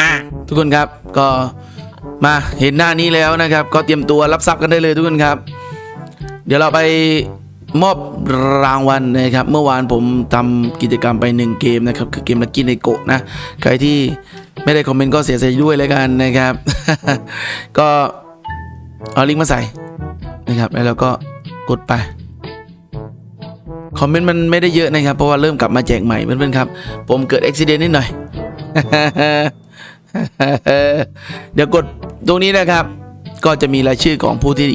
อะทุกคนครับก็มาเห็นหน้านี้แล้วนะครับ ก็เตรียมตัวรับทรัพย์กันได้เลยทุกคนครับ เดี๋ยวเราไปมอบรางวัลนะครับ เมื่อวานผมทำกิจกรรมไปหนึ่งเกมนะครับคือเกมลักกี้ในโกะนะใครที่ไม่ได้คอมเมนต์ก็เสียใจด้วยแล้วกันนะครับ ก็เอาลิงก์มาใส่นะครับ แล้วเราก็กดไปคอมเมนต์มันไม่ได้เยอะนะครับ เพราะว่าเริ่มกลับมาแจกใหม่เพื่อนๆครับ ผมเกิดอุบิเหตุนิดหน่อย เดี๋ยวกดตรงนี้นะครับ ก็จะมีรายชื่อของผู้ที่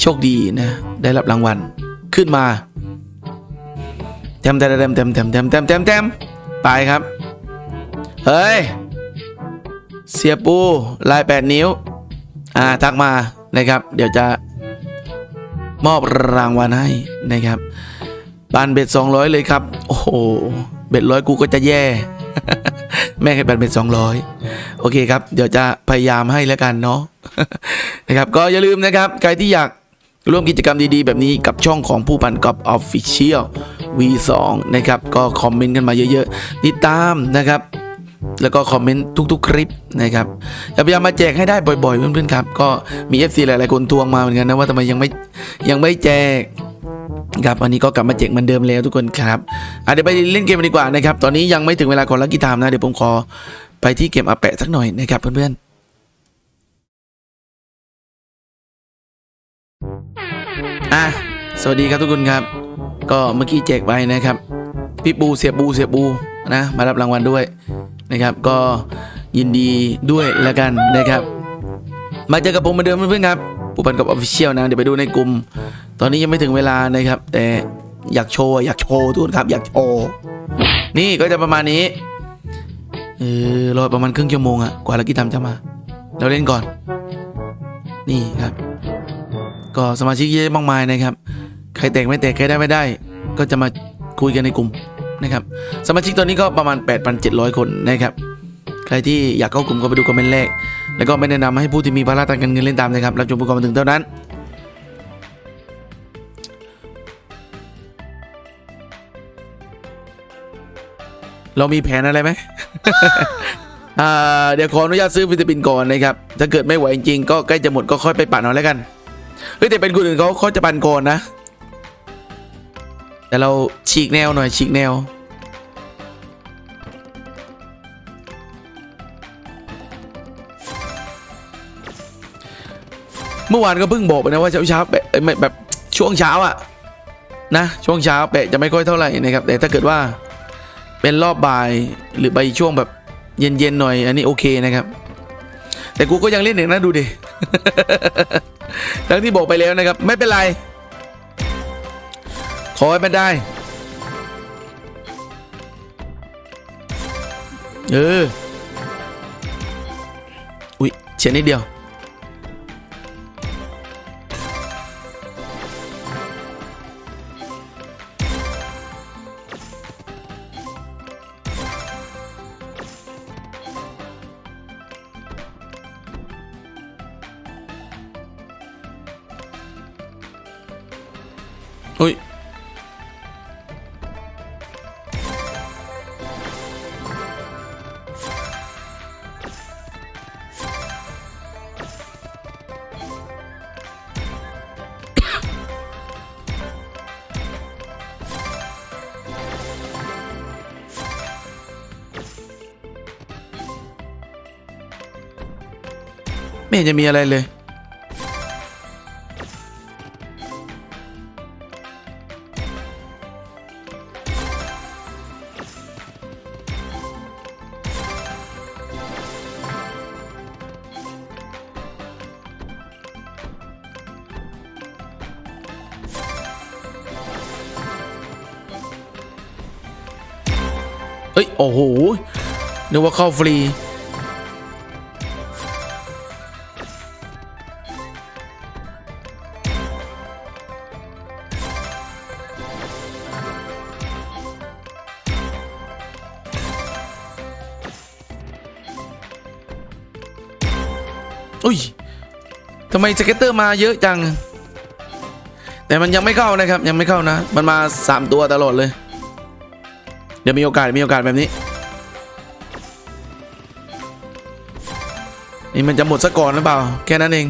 โชคดีนะ ได้รับรางวัลขึ้นมาเต็มเต็มเต็มเต็มเต็มเต็มเต็มเต็มเต็มไปครับ เฮ้ย เสียปูลายแปดนิ้ว อ่า ทักมานะครับ เดี๋ยวจะมอบรางวัลให้นะครับบานเบ็ด 200 เลยครับ โอ้โห เบ็ดร้อยกูก็จะแย่ แม่ให้บานเบ็ด200โอเคครับ เดี๋ยวจะพยายามให้แล้วกันเนาะนะครับก็อย่าลืมนะครับ ใครที่อยากร่วมกิจกรรมดีๆ แบบนี้กับช่องของผู้พันกอบออฟฟิเชียล V2 นะครับ ก็คอมเมนต์กันมาเยอะๆติดตามนะครับ แล้วก็คอมเมนต์ทุกๆ คลิปนะครับจะพยายามมาแจกให้ได้บ่อยๆเพื่อนๆครับ ก็มี FC หลายๆคนทวงมาเหมือนกันนะว่าทำไมยังไม่ยังไม่แจก ครับวันนี้ก็กลับมาแจกเหมือนเดิมแล้วทุกคนครับอะเดี๋ยวไปเล่นเกมกันดีกว่านะครับ ตอนนี้ยังไม่ถึงเวลาของลักกี้ไทม์นะ เดี๋ยวผมขอไปที่เกมอาแปะสักหน่อยนะครับเพื่อนๆอะสวัสดีครับทุกคนครับ ก็เมื่อกี้แจกไปนะครับพี่ปูเสียบูเสียบูนะ มารับรางวัลด้วยนะครับ ก็ยินดีด้วยแล้วกันนะครับ มาเจอกับผมเหมือนเดิมเพื่อนๆครับ ผู้พันกับออฟฟิเชียลนะ เดี๋ยวไปดูในกลุ่ม ตอนนี้ยังไม่ถึงเวลานะครับ แต่อยากโชว์อยากโชว์ทุกคนครับอยากโชว์นี่ก็จะประมาณนี้เออรอประมาณครึ่งชั่วโมงอะกว่าลักกี้ทำจะมา เราเล่นก่อน นี่ครับ ก็สมาชิกเยอะมากมายนะครับ ใครแตกไม่แตกใครได้ไม่ได้ ก็จะมาคุยกันในกลุ่มนะครับ สมาชิกตอนนี้ก็ประมาณ 8,700 คนนะครับ ใครที่อยากเข้ากลุ่มก็ไปดูคอมเมนต์แรก แล้วก็ไม่แนะนำให้ผู้ที่มีภาระทางการเงินเล่นตามนะครับรับชมผู้กอนมาถึงเท่านั้นเรามีแผนอะไรไหมเดี๋ยวขออนุญาตซื้อวิตามินก่อนนะครับ ถ้าเกิดไม่ไหวจริงๆก็ใกล้จะหมดก็ค่อยไปปั่นเอาแล้วกัน เฮ้ยแต่เป็นคนอื่นเขาเขาจะปั่นก่อนนะ แต่เราฉีกแนวหน่อยฉีกแนว เมื่อวานก็เพิ่งบอกไปนะว่าเช้าเช้าๆแปะเอ้ยไม่แบบช่วงเช้าอะนะช่วงเช้าแปะจะไม่ค่อยเท่าไหร่นะครับแต่ถ้าเกิดว่าเป็นรอบบ่ายหรือไปช่วงแบบเย็นๆหน่อย อันนี้โอเคนะครับ แต่กูก็ยังเล่นหนึ่งนะดูดิทั้งที่บอกไปแล้วนะครับ ไม่เป็นไร ขอให้มันได้ เออ อุ๊ยเฉียนิดเดียว ไม่เห็นจะมีอะไรเลย เอ้ย โอ้โหนึกว่าเข้าฟรี มสเก็ตเตอร์มาเยอะจัง แต่มันยังไม่เข้านะครับ ยังไม่เข้านะ มันมา 3 ตัวตลอดเลย เดี๋ยวมีโอกาสมีโอกาสแบบนี้นี่มันจะหมดซะก่อนหรือเปล่า แค่นั้นเอง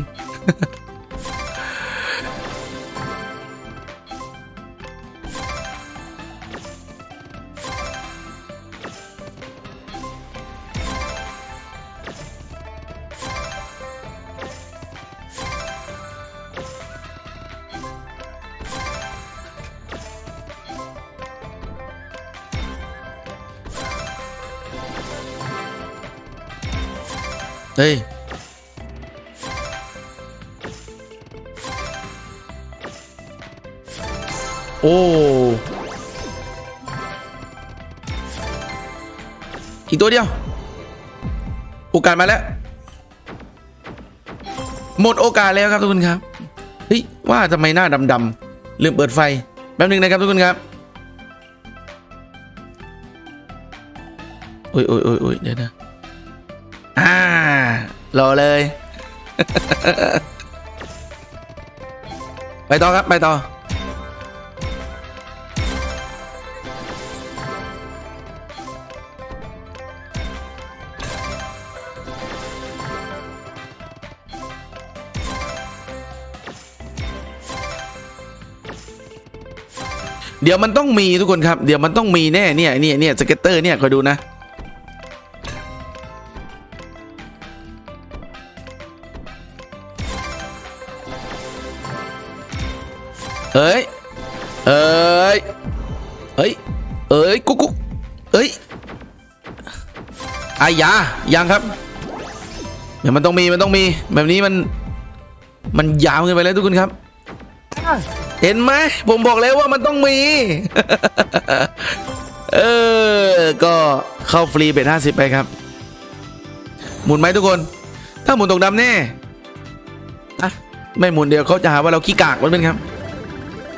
เฮ้ยโอ้ อีกตัวเดียว โอกาสมาแล้ว หมดโอกาสแล้วครับทุกคนครับ เฮ้ย ว่าทำไมหน้าดำๆลืมเปิดไฟ แป๊บนึงนะครับทุกคนครับ โอ้ยโอ้ยโอ้ยโอ้ยเดี๋ยวนะ อ่า รอเลย ไปต่อครับ ไปต่อ เดี๋ยวมันต้องมีทุกคนครับ เดี๋ยวมันต้องมีแน่เนี่ยเนี่ยเนี่ยสเก็ตเตอร์เนี่ยคอยดูนะ เอ้ย เอ้ยเอ้ย เอ้ย กุ๊กกุ๊กเอ้ยอายายังครับเดี๋ยวมันต้องมี มันต้องมี แบบนี้มัน มันยาวเกินไปแล้วทุกคนครับ เห็นไหม ผมบอกแล้วว่ามันต้องมี เออ ก็เข้าฟรีเป็นห้าสิบไปครับ หมุนไหมทุกคน ถ้าหมุนตกดำแน่อะไม่หมุนเดียวเขาจะหาว่าเราขี้กากมันเป็นครับ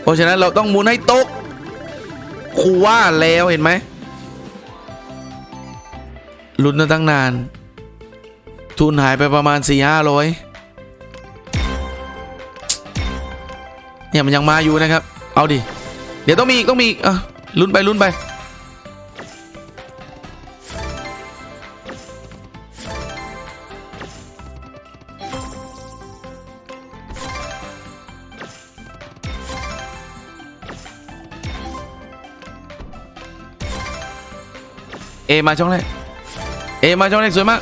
ราะฉะนั้นเราต้องมุนให้ตกครูว่าแล้วเห็นไหมลุ้นมาตั้งนาน ทุนหายไปประมาณสี่ห้าร้อยเนี่ยมันยังมาอยู่นะครับ เอาดิ เดี๋ยวต้องมีอีกต้องมีอีกอะลุ้นไปลุ้นไป เอมาช่องแรกเอมาช่องแรกสวยมาก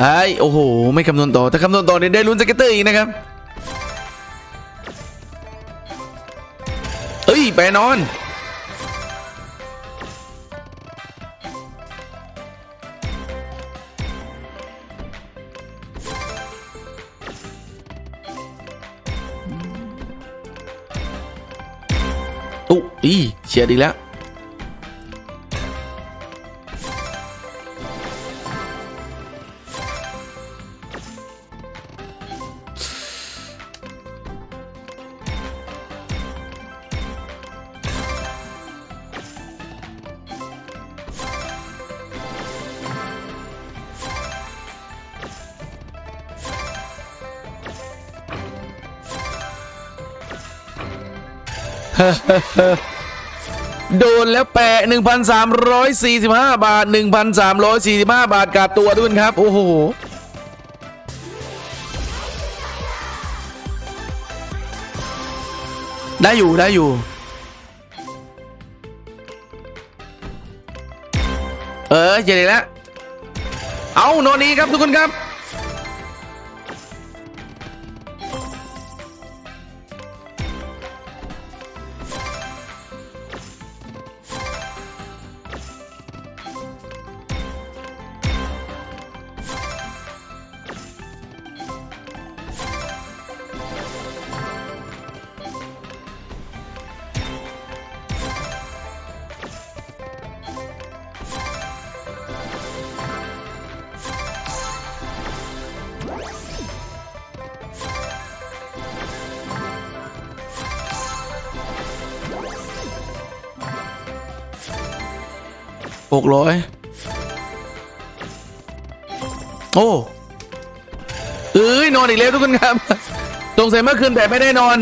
ไอ้โอ้โห ไม่คำนวณต่อ ถ้าคำนวณต่อเนี่ยได้ลุ้นสเก็ตเตอร์อีกนะครับเอ้ยแปนอนอุ๊อีเฉียดอีกแล้ว โดนแล้วแปะ 1,345 บาท 1,345 บาทกาดตัวด้วยครับ โอ้โหได้อยู่ได้อยู่ เออเจอแล้วเอาโนอนนี้ครับทุกคนครับ หกร้อยโอ้เอ้ยนอนอีกแล้วทุกคนครับ สงสัยเมื่อคืนแปะไม่ได้นอน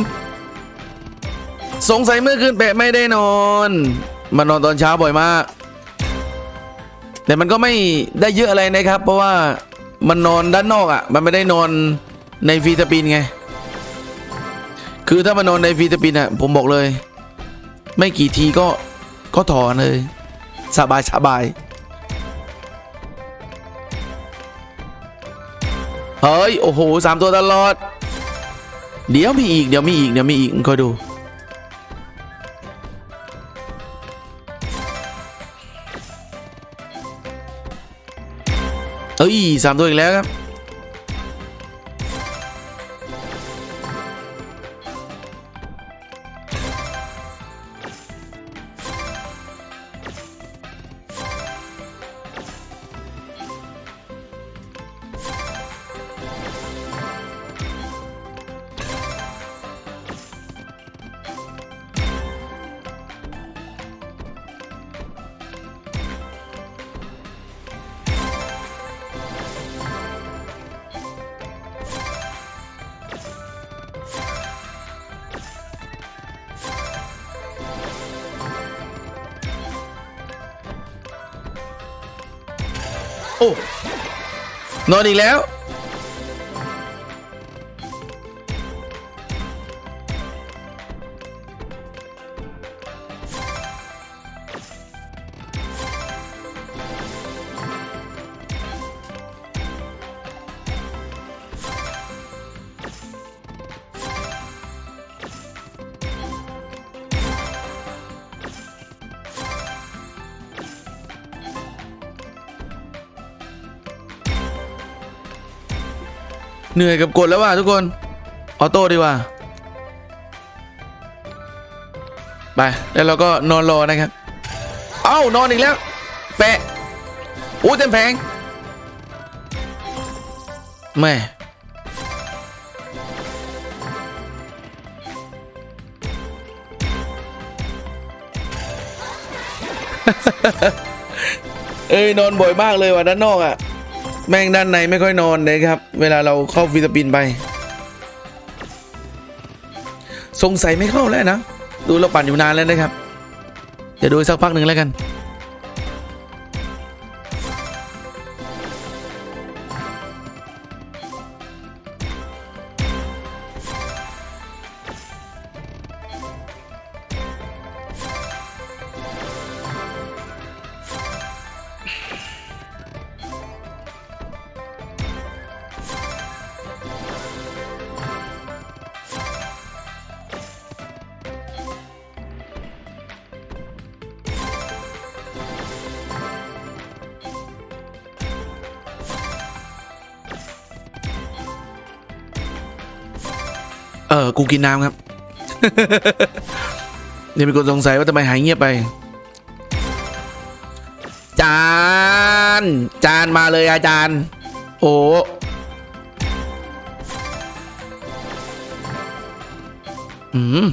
สงสัยเมื่อคืนแปะไม่ได้นอนมานอนตอนเช้าบ่อยมาก แต่มันก็ไม่ได้เยอะอะไรนะครับ เพราะว่ามันนอนด้านนอกอะ่ะ มันไม่ได้นอนในฟีสปินไง คือถ้ามันนอนในฟีสปินอะ่ะผมบอกเลย ไม่กี่ทีก็ก็ถอนเลย สบายสบายเฮ้ย โอ้โหสามตัวตลอด เดี๋ยวมีอีก เดี๋ยวมีอีก เดี๋ยวมีอีกคอยดู เอ้ยสามตัวอีกแล้วครับ นอนอีกแล้ว เหนื่อยกับกดแล้วว่ะทุกคน ออโต้ดีกว่า ไป แล้วเราก็นอนรอนะครับ เอ้านอนอีกแล้ว แปะอู้เต็มแผงแม่เอ้ยนอนบ่อยมากเลยว่ะด้านนอกอะ แม่งด้านในไม่ค่อยนอนเลยครับ เวลาเราเข้าฟิลิปปินส์ไป สงสัยไม่เข้าแล้วนะ ดูเราปั่นอยู่นานแล้วนะครับเดี๋ยวดูสักพักหนึ่งแล้วกัน ออกูกินน้ำครับเดี๋ยวมีคนสงสัยว่าทำไมหายเงียบไป จาน จานมาเลยอาจารย์ โอ้อืม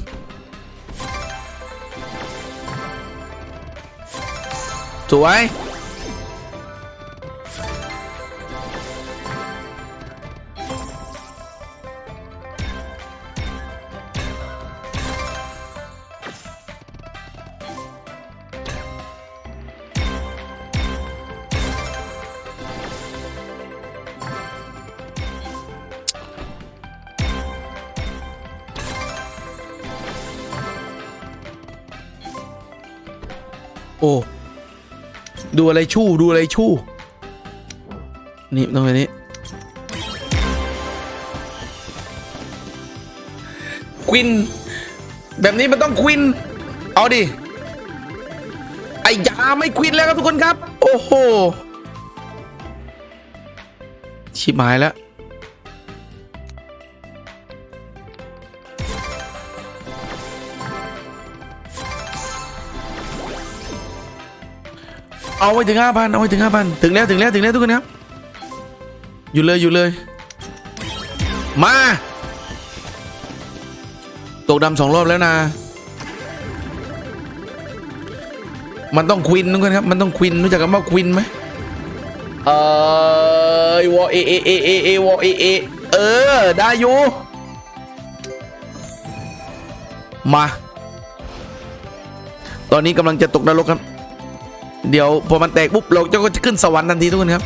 สวย โอ้ดูอะไรชู่ดูอะไรชู่นี่ตรงนี้ควิน แบบนี้มันต้องควิน เอาดิไอ้ยาไม่ควินแล้วครับทุกคนครับ โอ้โหชิบหายแล้ว เอาไว้ถึงห้าพันเอาไว้ถึงห้าพันถึงแล้วถึงแล้วถึงแล้วทุกคนครับอยู่เลยอยู่เลย มา ตกดำสองรอบแล้วนะ มันต้องควินทุกคนครับ มันต้องควินรู้จักคำว่าควินไหมเออวอเอเอเอเอเอวอเอเอเออ ได้อยู่ มา ตอนนี้กำลังจะตกนรกครับ เดี๋ยวพอมันแตกปุ๊บเราเจ้าก็จะขึ้นสวรรค์ทันทีทุกคนครับ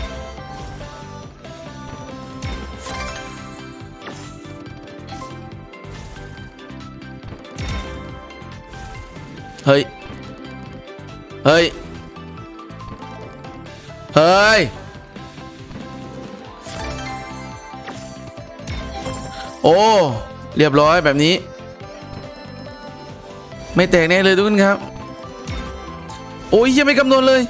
เฮ้ย เฮ้ย เฮ้ย โอ้ เรียบร้อยแบบนี้ ไม่แตกแน่เลยทุกคนครับ โอ้ยยังไม่คำนวณเลย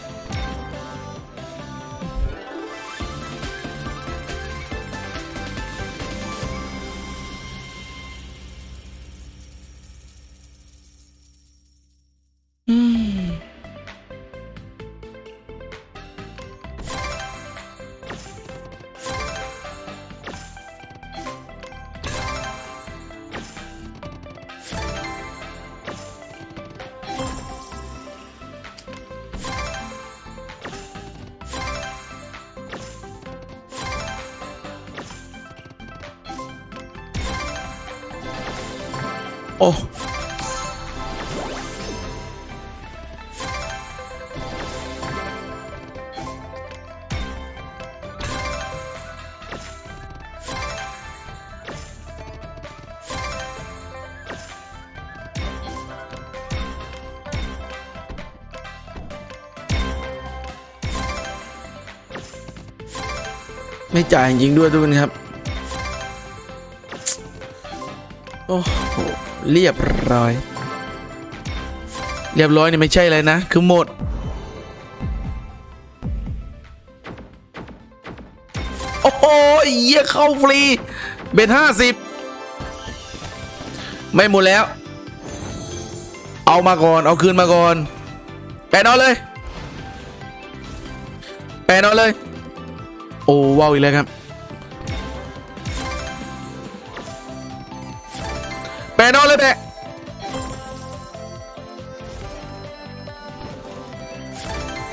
ไม่จ่ายจริงด้วยทุกคนครับ โอ้โห เรียบร้อย เรียบร้อยนี่ไม่ใช่เลยนะ คือหมด โอ้โหเยี่ยเข้าฟรี เบ็ดห้าสิบไม่หมดแล้ว เอามาก่อน เอาคืนมาก่อน แปะนอนเลย แปะนอนเลย โอ้ว้าวอีกแล้วครับแปนอนเลยแปะ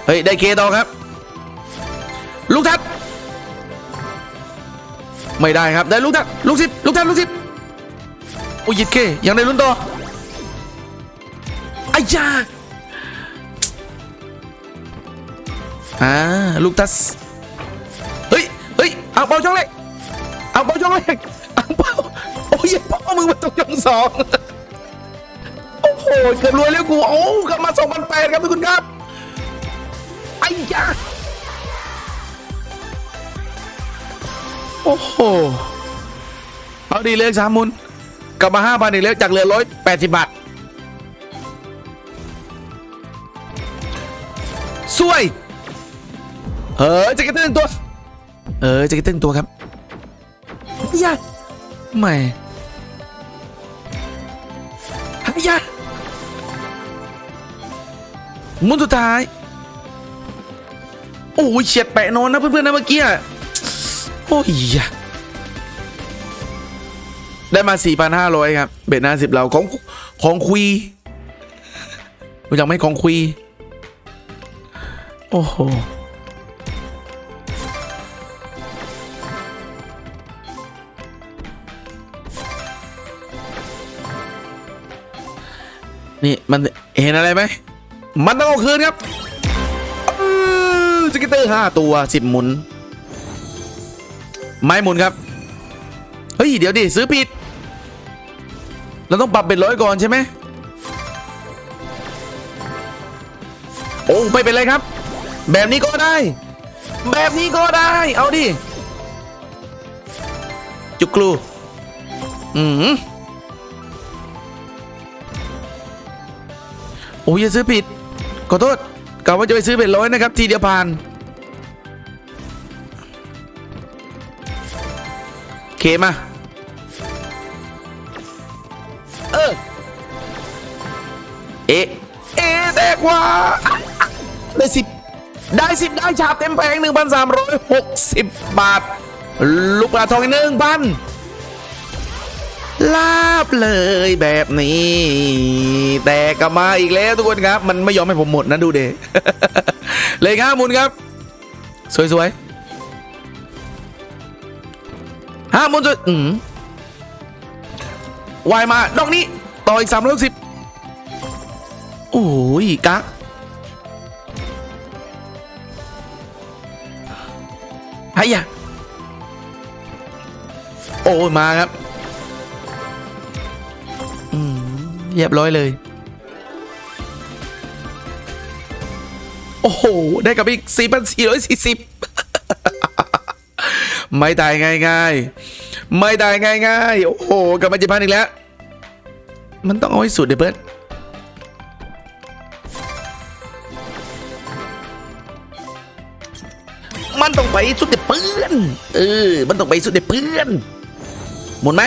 เฮ้ย ได้เคต่อครับ ลูกทัดไม่ได้ครับ ได้ลูกทัดลูกสิบลูกทัดลูกสิบโอ้ยิดเคยังได้ลุ้นต่อไอ้ยาอ่าลูกทัสเฮ้ยเฮ้ย อ่างเปาช่องเล็กอ่างเปาช่องเล็กอ่างเปาโอ้ยพ่อมึงมาตกช่องสองโอ้โหเกือบรวยแล้วกูโอ้กลับมาสองพันแปดครับทุกคนครับไอ้ยาโอ้โหเอาดีเลยสามมุนกลับมาห้าพันอีกแล้วจากเหลือร้อยแปดสิบบาทสวยเออจะกระตึงตัว เออจะกระตึงตัวครับยาไม่ฮยามุนสุดท้าย โอ้ยเฉียดแปะนอนนะเพื่อนๆนะเมื่อกี้อะโอ้ยยะได้มา 4,500 ครับ เบ็ดหน้าสิบเราของของคุยรู้จักไหมของคุย โอ้โห นี่มันเห็นอะไรไหม มันต้องเอาคืนครับสกิตเตอร์ห้าตัวสิบหมุน ไม้หมุนครับ เฮ้ย เดี๋ยวดิ ซื้อผิด เราต้องปรับเป็นร้อยก่อนใช่ไหม โอ้ไม่เป็นไรครับ แบบนี้ก็ได้ แบบนี้ก็ได้ เอาดิ จุกลู อืม โอ้ยอย่าซื้อผิด ขอโทษกะว่าจะไปซื้อเป็นร้อยนะครับ ทีเดียวผ่านเคมา เออ เอะเอะแตกว่า ได้สิบได้สิบได้ฉาบเต็มแพงหนึ่งพันสามร้อยหกสิบบาท ลูกปลาทองอีกหนึ่งพัน ลาบเลยแบบนี้ แต่กลับมาอีกแล้วทุกคนครับ มันไม่ยอมให้ผมหมดนะดูเดเลยครับมุนครับ สวยๆห้ามุนสวยอืมวายมาดอกนี้ต่ออีกสามร้อยสิบโอ้ยกักไอ้ยะโอ้ยมาครับ เรียบร้อยเลย โอ้โห ได้กับอีก 4,440 ไม่ตายง่ายๆ ไม่ตายง่ายๆ โอ้โหกลับมาเจ็ดพันอีกแล้ว มันต้องเอาให้สุดเดี๋ยวเบิร์ดมันต้องไปสุดเด็เปื้อน เออ มันต้องไปสุดเด็เปื้อน หมุนไหม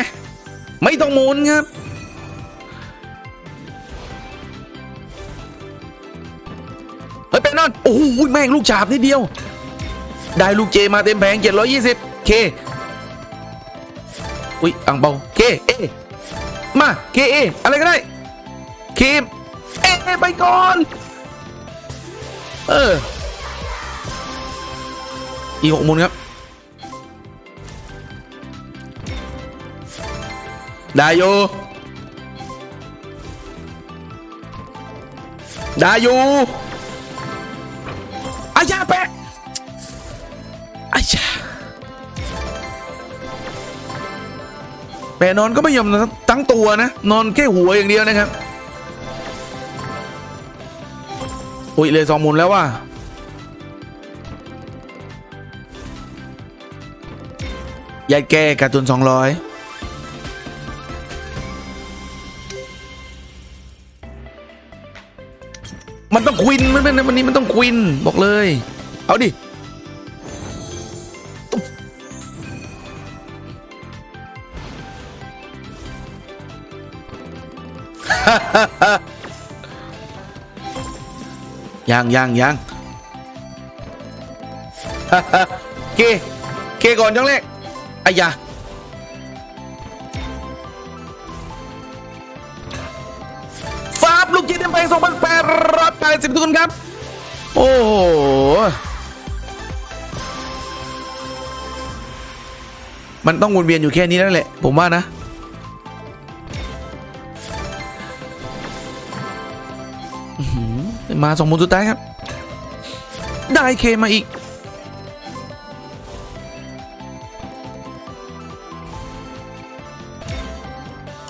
ไม่ต้องหมุนครับ ฮ้ยเป็นนอนโอ้โหแม่งลูกฉาบนิดเดียว ได้ลูกเจมาเต็มแผง 720 เค อุ้ยอังเปาเคเอมาเคเออะไรก็ได้เคเอไปก่อน เออ อีหกมุนครับ ได้อยู่ได้อยู่ แปะนอนก็ไม่ยอมตั้งตัวนะ นอนแค่หัวอย่างเดียวนะครับอุ้ยเลยสองหมุนแล้วว่ะยายแก้การ์ตูนสองร้อยมันต้องควินมันเป็นวันนี้มันต้องควินบอกเลย เอาดิ ยังยังยังเกเกก่อนจังเลกอายาฟาบลูกยิงเต็มไปสองพันแปดร้อยแปดสิบทุกคนครับ โอ้โหมันต้องวนเวียนอยู่แค่นี้แล้วแหละ ผมว่านะ มาสองมุนสุดท้ายครับ ได้เคมาอีก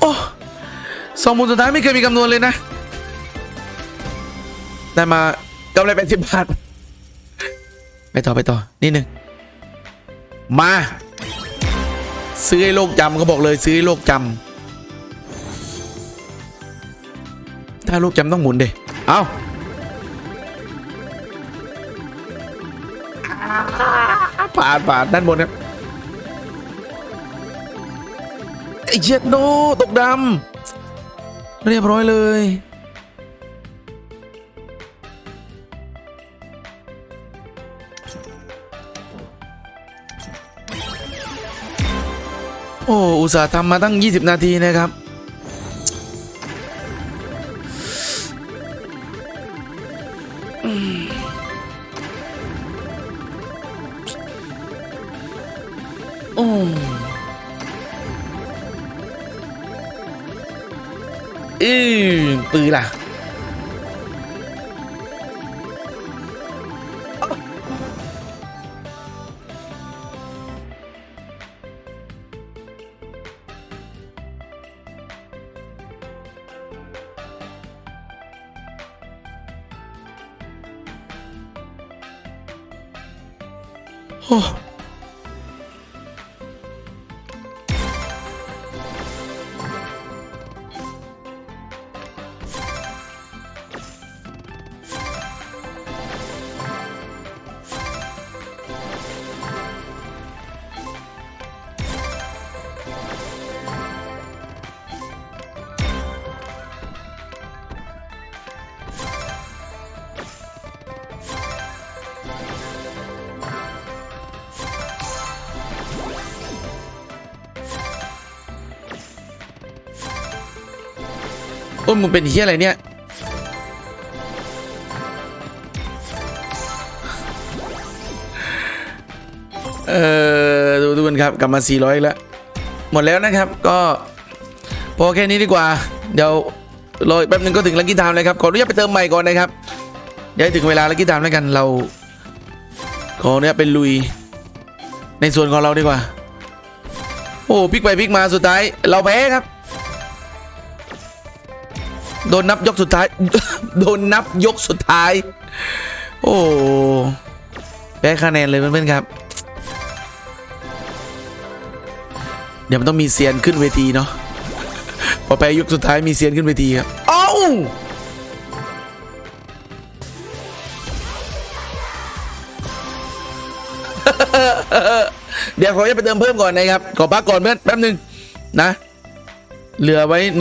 โอ้สองมุนสุดท้ายไม่เคยมีคำนวณเลยนะ ได้มากำไรแปดสิบบาท ไปต่อไปต่อนิดนึงมา ซื้อให้โลกจำเขาบอกเลยซื้อให้โลกจำถ้าโลกจำต้องหมุนเดเอาานผ่านด้านบนครับไอ้เจ็ดโนตกดำเรียบร้อยเลยโอ้อุตส่าห์ทำมาตั้ง 20 นาทีนะครับ โอ้อือปื โอ้โอ้ยมึงเป็นเฮียอะไรเนี่ยเออดูดูกันครับกลับมา 400 แล้ว หมดแล้วนะครับก็พอแค่นี้ดีกว่า เดี๋ยวรอแป๊บนึงก็ถึงลักกี้ไทม์เลยครับขออนุญาตไปเติมใหม่ก่อนนะครับ เดี๋ยวถึงเวลาลักกี้ไทม์แล้วกันเราขอเนี่ยเป็นลุย ในส่วนของเราดีกว่า โอ้พลิกไปพลิกมาสุดท้าย เราแพ้ครับ โดนนับยกสุดท้าย โดนนับยกสุดท้าย โอ้แพ้คะแนนเลยเพื่อนๆครับ เดี๋ยวมันต้องมีเซียนขึ้นเวทีเนาะพอไปยุคสุดท้ายมีเซียนขึ้นเวทีครับ เอ้าเดี๋ยวขอจะไปเติมเพิ่มก่อนนะครับ ขอพักก่อนเพื่อนแป๊บหนึ่งนะ เหลือไว้ 1,500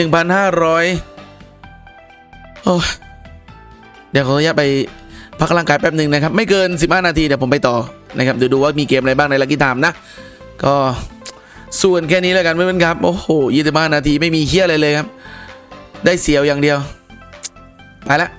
โอ้ย เดี๋ยวขออนุญาตไปพักร่างกายแป๊บหนึ่งนะครับ ไม่เกิน 15 นาทีเดี๋ยวผมไปต่อนะครับเดี๋ยวดูว่ามีเกมอะไรบ้างในลักกี้ไทม์นะ ก็ส่วนแค่นี้แล้วกันเพื่อนๆครับโอ้โหยี่สิบห้านาทีไม่มีเฮี้ยอะไรเลยครับ ได้เสียวอย่างเดียว ไปละ